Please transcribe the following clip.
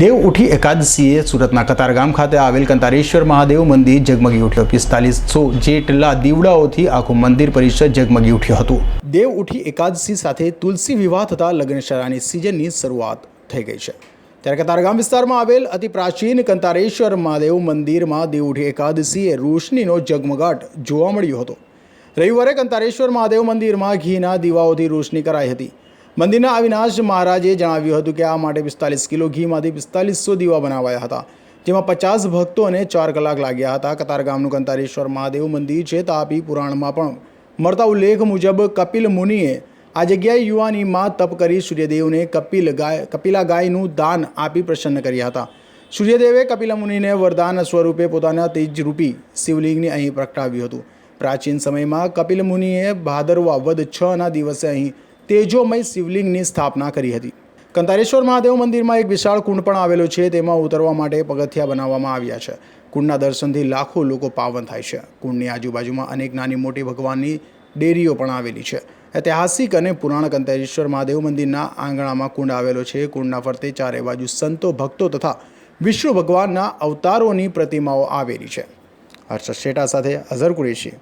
દેવ ઉઠી એકાદશીએ સુરતના કતારગામ ખાતે આવેલ કંતારેશ્વર મહાદેવ મંદિર ઝગમગી ઉઠ્યો. પિસ્તાલીસો જેટલા દીવડાઓથી આખું મંદિર પરિસર ઝગમગી ઉઠ્યું હતું. દેવ ઉઠી એકાદશી સાથે તુલસી વિવાહ થતા લગ્નશાળાની સિઝનની શરૂઆત થઈ ગઈ છે. ત્યારે કતારગામ વિસ્તારમાં આવેલ અતિ પ્રાચીન કંતારેશ્વર મહાદેવ મંદિરમાં દેવ ઉઠી એકાદશીએ રોશનીનો ઝગમગાટ જોવા મળ્યો હતો. રવિવારે કંતારેશ્વર મહાદેવ મંદિરમાં ઘીના દીવાઓથી રોશની કરાઈ હતી. મંદિરના અવિનાશ મહારાજે જણાવ્યું હતું કે આ માટે પિસ્તાલીસ કિલો ઘીમાંથી પિસ્તાલીસો દીવા બનાવાયા હતા, જેમાં પચાસ ભક્તો અને ચાર કલાક લાગ્યા હતા. કતારગામનું કંતારેશ્વર મહાદેવ મંદિર છે તાપી પુરાણમાં પણ મળતા ઉલ્લેખ મુજબ કપિલ મુનિએ આ જગ્યાએ યુવાનીમાં તપ કરી સૂર્યદેવને કપિલ ગાય, કપિલા ગાયનું દાન આપી પ્રસન્ન કર્યા હતા. સૂર્યદેવે કપિલા મુનિને વરદાન સ્વરૂપે પોતાના તેજરૂપી શિવલિંગને અહીં પ્રગટાવ્યું હતું. પ્રાચીન સમયમાં કપિલ મુનિએ ભાદરવા વધ છના દિવસે અહીં તેજોમય શિવલિંગની સ્થાપના કરી હતી. કંતારેશ્વર મહાદેવ મંદિરમાં એક વિશાળ કુંડ પણ આવેલો છે, તેમાં ઉતરવા માટે પગથિયા બનાવવામાં આવ્યા છે. કુંડના દર્શનથી લાખો લોકો પાવન થાય છે. કુંડની આજુબાજુમાં અનેક નાની મોટી ભગવાનની ડેરીઓ પણ આવેલી છે. ઐતિહાસિક અને પુરાણ કંતારેશ્વર મહાદેવ મંદિરના આંગણામાં કુંડ આવેલો છે. કુંડના ફરતે ચારે બાજુ સંતો, ભક્તો તથા વિષ્ણુ ભગવાનના અવતારોની પ્રતિમાઓ આવેલી છે. હર્ષદ શેઠા સાથે અઝર કુરેશી.